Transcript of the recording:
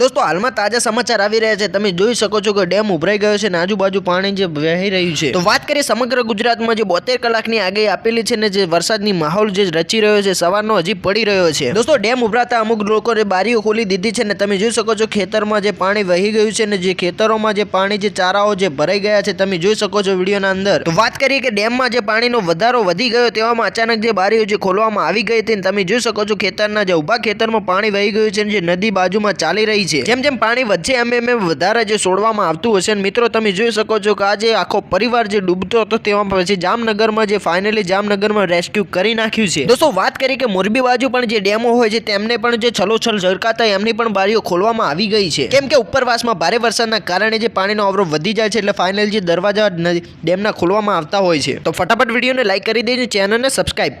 દોસ્તો, હાલમાં તાજા સમાચાર આવી રહ્યા છે. તમે જોઈ શકો છો કે ડેમ ઉભરાઈ ગયો છે અને આજુબાજુ પાણી જે વહી રહ્યું છે. તો વાત કરીએ સમગ્ર ગુજરાતમાં જે બોતેર કલાકની આગાહી આપેલી છે ને જે વરસાદની માહોલ જે રચી રહ્યો છે, સવારનો હજી પડી રહ્યો છે. દોસ્તો, ડેમ ઉભરાતા અમુક લોકોએ બારીઓ ખોલી દીધી છે ને તમે જોઈ શકો છો ખેતરમાં જે પાણી વહી ગયું છે ને જે ખેતરોમાં જે પાણી જે ચારાઓ જે ભરાઈ ગયા છે, તમે જોઈ શકો છો વિડીયોના અંદર. તો વાત કરીએ કે ડેમમાં જે પાણીનો વધારો વધી ગયો તેવામાં અચાનક જે બારીઓ જે ખોલવામાં આવી ગઈ હતી તમે જોઈ શકો છો ખેતરના જે ઊભા ખેતરમાં પાણી વહી ગયું છે ને જે નદી બાજુમાં ચાલી રહી છે. જેમ જેમ પાણી વધશે એમ એમ વધારે જે છોડવામાં આવતું હશે. અને મિત્રો, તમે જોઈ શકો છો કે આજે આખો પરિવાર જે ડૂબતો હતો, તેમાં પછી જામનગરમાં જે ફાઇનલી જામનગરમાં રેસ્ક્યુ કરી નાખ્યું છે. દોસ્તો, વાત કરી કે મોરબી બાજુ પણ જે ડેમો હોય છે, તેમને પણ જે છલોછલ ઝરકાતા એમની પણ બારીઓ ખોલવામાં આવી ગઈ છે. કેમ કે ઉપરવાસમાં ભારે વરસાદના કારણે જે પાણીનો અવરો વધી જાય છે, એટલે ફાઇનલ જે દરવાજા ડેમના ખોલવામાં આવતા હોય છે. તો ફટાફટ વિડીયોને લાઇક કરી દેજો, ચેનલને સબસ્ક્રાઈબ